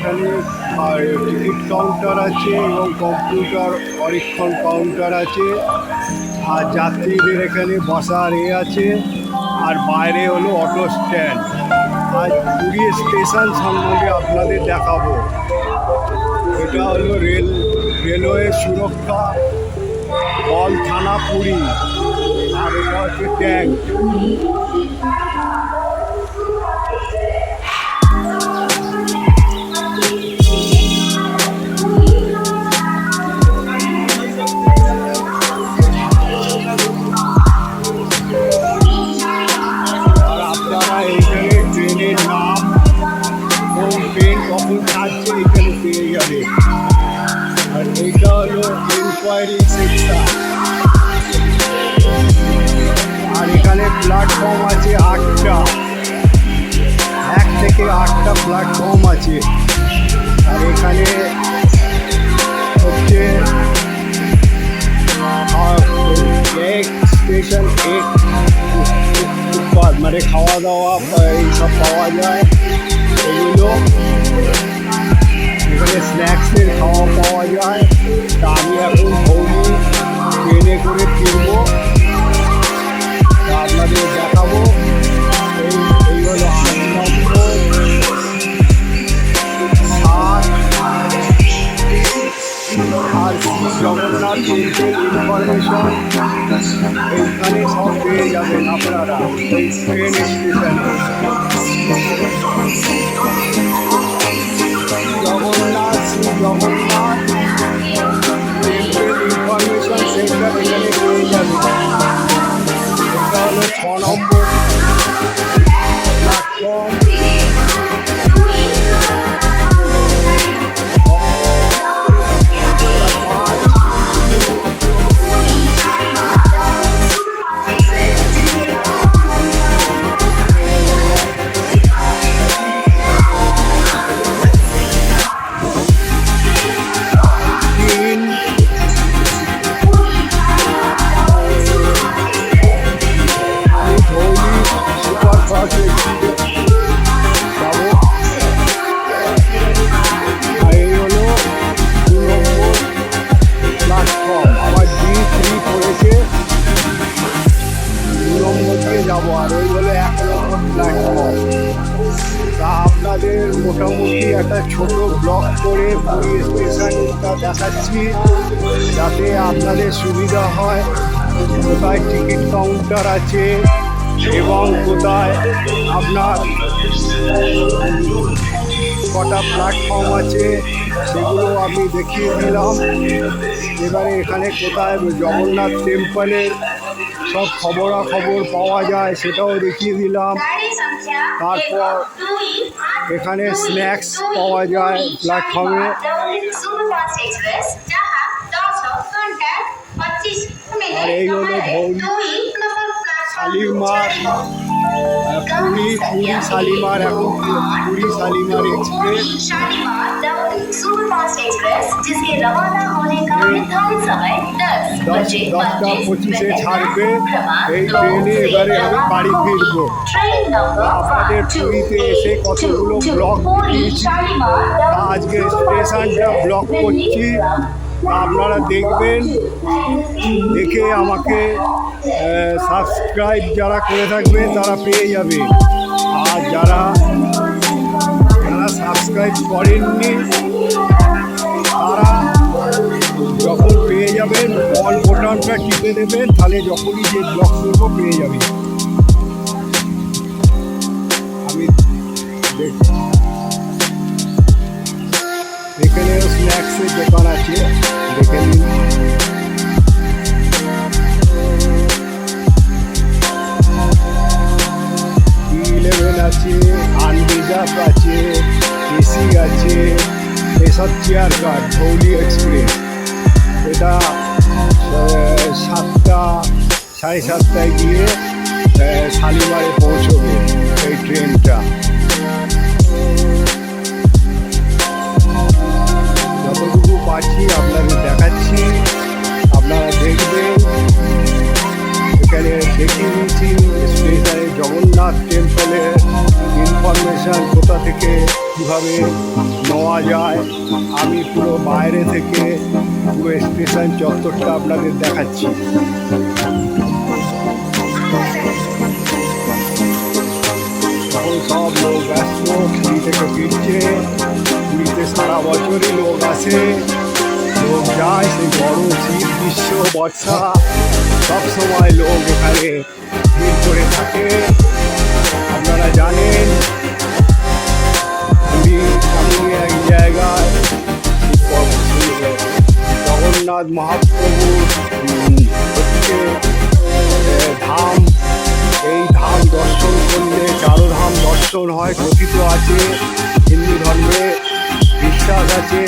এখানে ticket counter আছে এবং কম্পিউটার পরীক্ষণ কাউন্টার আছে। আর যাত্রীদের এখানে বসার এ আছে। আর বাইরে হলো অটো স্ট্যান্ড। আর পুরী স্টেশন সম্বন্ধে আপনাদের দেখাবো। এটা হলো রেল, রেলওয়ে সুরক্ষা, বল থানা পুরী। আর এটা হচ্ছে ট্যাঙ্ক। কখন ছাড়ছে এইখানে পেয়ে যাবে আর এইটা হলো ইনকোয়ারি সেক্টর আর এখানে প্ল্যাটফর্ম আছে আটটা এক থেকে আটটা প্ল্যাটফর্ম আছে আর এখানে হচ্ছে এক স্টেশন এক উৎপাদ মানে খাওয়া দাওয়া বা এইসব পাওয়া যায় এগুলো এখানে স্ন্যাক্সের খাওয়া পাওয়া যায় তা আমি এখন ভৌমি ট্রেনে করে ফিরবো তা আপনাদের দেখাবো এই এই হলো আট নম্বর সাত আর শ্রী জগন্নাথ টেম্পেল ইনফরমেশন এইখানে সব পেয়ে যাবেন আপনারা এই ট্রেন স্টেশনে to your you. ছোট ব্লগ করে পুরী স্টেশনটা দেখাচ্ছি, যাতে আপনাদের সুবিধা হয়। কোথায় টিকিট কাউন্টার আছে এবং কোথায় আপনার কটা প্ল্যাটফর্ম আছে, সেগুলো আমি দেখিয়ে দিলাম। এবারে এখানে কোথায় জগন্নাথ টেম্পলের সব খবরাখবর পাওয়া যায় সেটাও দেখিয়ে দিলাম। তারপর এখানে স্ন্যাক্স পাওয়া যায় প্ল্যাটফর্মে আর এই হলো ধৌলি শালিমার। আহ, পুরী পুরী শালিমার এখন পুরী শালিমার এক্সপ্রেস দশটা পঁচিশে ছাড়বে, এই ট্রেনে এবারে আমি বাড়ি এসে কতগুলো ব্লক আজকে স্টেশনটা ব্লক করছি। আপনারা দেখবেন, দেখে আমাকে সাবস্ক্রাইব যারা করে থাকবে তারা পেয়ে যাবে। আর যারা টিপে দেবেন, তাহলে যখনই যে ব্লক করব পেয়ে যাবেন আমি এখানে স্ন্যাক্সের দোকান আছে, দেখে নিন। আছে আছে এসি আছে এসব চেয়ার কার ধৌলি এক্সপ্রেস এটা সাতটা, সাড়ে সাতটায় গিয়ে শালিমারে পৌঁছবে এই ট্রেনটা। যতটুকু পাচ্ছি আপনাদের দেখাচ্ছি, আপনারা দেখবেন। এখানে দেখিয়ে দিচ্ছি স্পেশালি জগন্নাথ টেম্পলের ইনফরমেশন কোথা থেকে, কীভাবে নেওয়া যায়, আমি পুরো বাইরে থেকে পুরো স্টেশন চত্বরটা আপনাদের দেখাচ্ছি। সব লোক ব্যস্ত পুরী থেকে ফিরছে, পুরীতে সারা বছরই লোক আসে লোক যায়, সেই গরম শীত, গ্রীষ্ম, বর্ষা, সব সময় লোক এখানে ভিড় করে থাকে। আপনারা জানেন এক জায়গায় জগন্নাথ মহাপ্রভুর ধাম। এই ধাম দর্শন করলে চারো ধাম দর্শন হয়, কথিত আছে, হিন্দু ধর্মে বিশ্বাস আছে,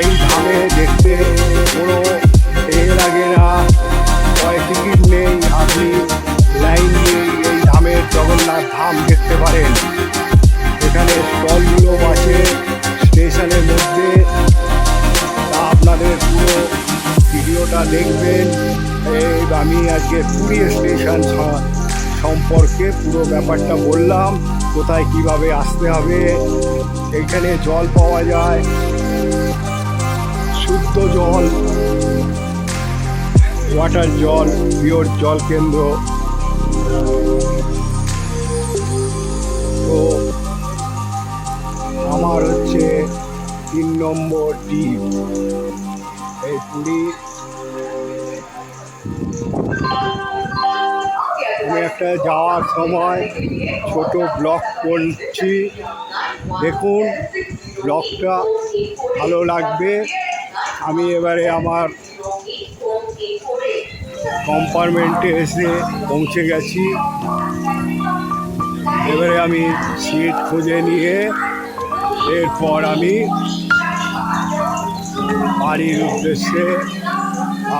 এই ধামে দেখতে কোনো এর লাগে না টিকিট নেই আপনি লাইন ধামের জগন্নাথ ধাম দেখতে পারেন। এখানে স্টলগুলো আছে স্টেশনের মধ্যে। তা আপনাদের পুরো ভিডিওটা দেখবেন। এই আমি আজকে পুরী স্টেশন সম্পর্কে পুরো ব্যাপারটা বললাম, কোথায় কীভাবে আসতে হবে এখানে জল পাওয়া যায়, শুদ্ধ জল ওয়াটার জল পিওর জল কেন্দ্র। তো আমার হচ্ছে তিন নম্বর টিপ এই পুরী আমি একটা যাওয়ার সময় ছোট ব্লগ করছি। দেখুন ব্লগটা ভালো লাগবে। আমি এবারে আমার কম্পার্টমেন্টে এসে পৌঁছে গেছি। এবারে আমি সিট খুঁজে নিয়ে এরপর আমি বাড়ির উদ্দেশ্যে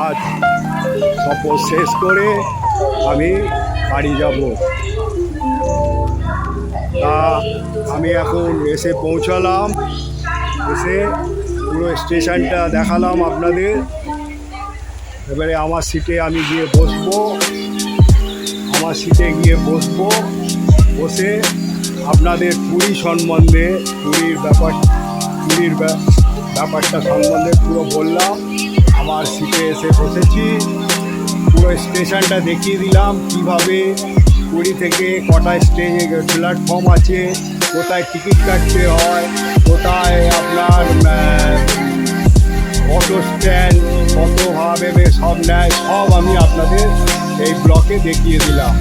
আজ সফর শেষ করে আমি বাড়ি যাব। তা আমি এখন এসে পৌঁছালাম, এসে পুরো স্টেশনটা দেখালাম আপনাদের। এবারে আমার সিটে আমি গিয়ে বসবো, আমার সিটে গিয়ে বসবো। বসে আপনাদের পুরী সম্বন্ধে, পুরীর ব্যাপার, পুরীর ব্যাপারটা সম্বন্ধে পুরো বললাম। আমার সিটে এসে বসেছি। পুরো স্টেশনটা দেখিয়ে দিলাম কীভাবে পুরী থেকে কটায় স্টেজে প্ল্যাটফর্ম আছে, কোথায় টিকিট কাটতে হয়, কোথায় আপনার অটো স্ট্যান্ড কতভাবে সব নেয়, সব আমি আপনাদের এই ব্লকে দেখিয়ে দিলাম।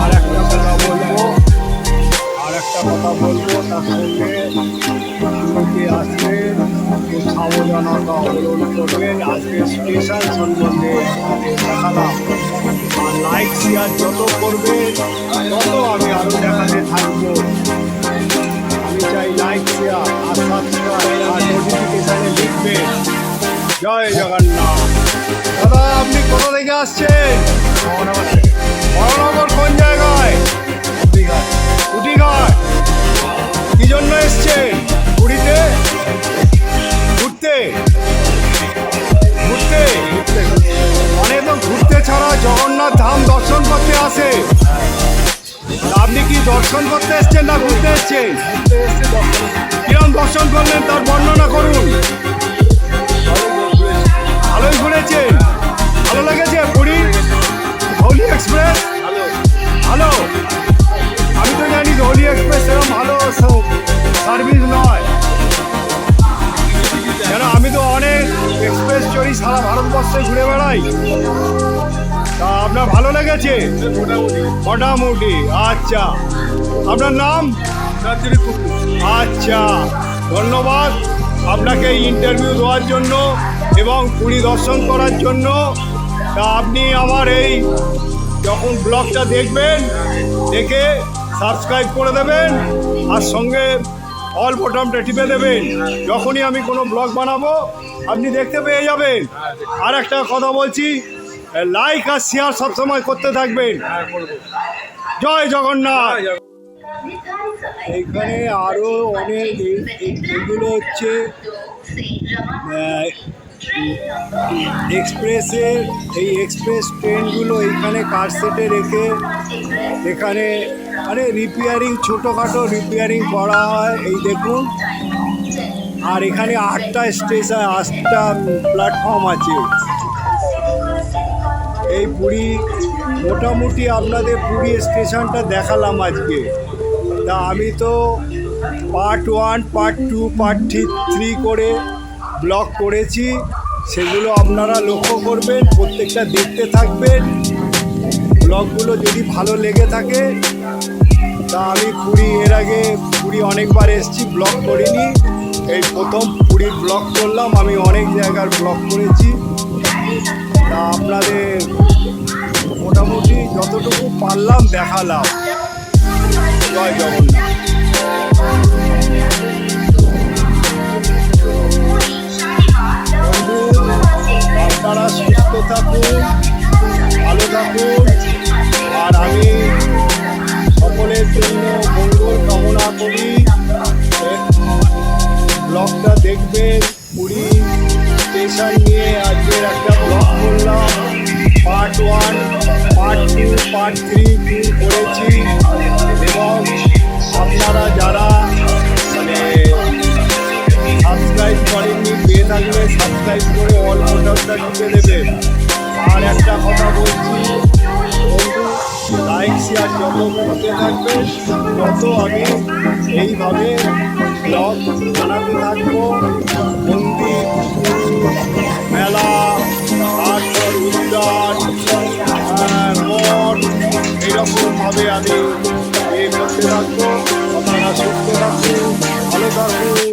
আর একটা বলব, আর একটা বলব আসবেন সাবধানতা অবলম্বন করবেন। আজকে শেয়ার যত করবে, তত আমি থাকব। আমি চাই লাইক শেয়ার আর আর নোটিফিকেশানে জয় জগন্নাথ। দাদা, আপনি কোথা থেকে আসছেন? বড়নগর কোন জায়গায়? কুটিঘাট কি জন্য এসছেন? পুরীতে? ঘুরতে? ঘুরতে? মানে তো ঘুরতে ছাড়া জগন্নাথ ধাম দর্শন করতে আসে। আপনি কি দর্শন করতে এসছেন না ঘুরতে এসছেন? কিরম দর্শন করলেন তার বর্ণনা করুন। ভালোই ঘুরেছেন। ভালো লেগেছে পুরী? ধৌলি এক্সপ্রেস? ভালো। আমি তো জানি ধৌলি এক্সপ্রেস এরকম ভালো সার্ভিস নয়। কেন আমি তো অনেক এক্সপ্রেস চড়ি সারা ভারতবর্ষে ঘুরে বেড়াই। তা আপনার ভালো লেগেছে? মোটামুটি। আচ্ছা। আপনার নাম? আচ্ছা। ধন্যবাদ আপনাকে ইন্টারভিউ দেওয়ার জন্য এবং পুরী দর্শন করার জন্য। তা আপনি আমার এই যখন ব্লগটা দেখবেন, দেখে সাবস্ক্রাইব করে দেবেন, আর সঙ্গে অল বটমটা টিপে দেবেন। যখনই আমি কোনো ব্লগ বানাবো, আপনি দেখতে পেয়ে যাবেন। আর একটা কথা বলছি লাইক আর শেয়ার সবসময় করতে থাকবেন। জয় জগন্নাথ। এখানে আরও অনেক এগুলো হচ্ছে এক্সপ্রেসের, এই এক্সপ্রেস ট্রেনগুলো এখানে কার সেটে রেখে, এখানে মানে রিপেয়ারিং ছোটোখাটো রিপেয়ারিং করা হয়, এই দেখুন। আর এখানে আটটা স্টেশন, আটটা প্ল্যাটফর্ম আছে। এই পুরী, মোটামুটি আপনাদের পুরী স্টেশনটা দেখালাম আজকে। তা আমি তো part one part two part three করে ব্লগ করেছি, সেগুলো আপনারা লক্ষ্য করবেন, প্রত্যেকটা দেখতে থাকবেন। ব্লগগুলো যদি ভালো লেগে থাকে, তা আমি পুরী, এর আগে পুরী অনেকবার এসেছি ব্লগ করিনি। এই প্রথম পুরীর ব্লগ করলাম, আমি অনেক জায়গার ব্লগ করেছি। তা আপনাদের মোটামুটি যতটুকু পারলাম, দেখালাম। জয় জগন্নাথ। আপনারা সুস্থ থাকুন ভালো থাকুন আর আমি সকলের জন্য মঙ্গল কামনা করি ব্লগটা দেখবেন। পুরী স্টেশন নিয়ে আজকের একটা ব্লগ করলাম। Part one, part two, part three করেছি। এবং আপনারা যারা মানে সাবস্ক্রাইব করেননি পেয়ে থাকলে করে অল বোটামটা টিপে দেবেন আর একটা কথা বলছি বন্ধু লাইক শেয়ার যত করতে থাকবেন তত আমি এইভাবে ব্লগ থাকব মেলা তারপর উদ্যান মঠ এইরকমভাবে আমি এই করতে থাকব আপনারা সুস্থ থাকুন ভালো থাকুন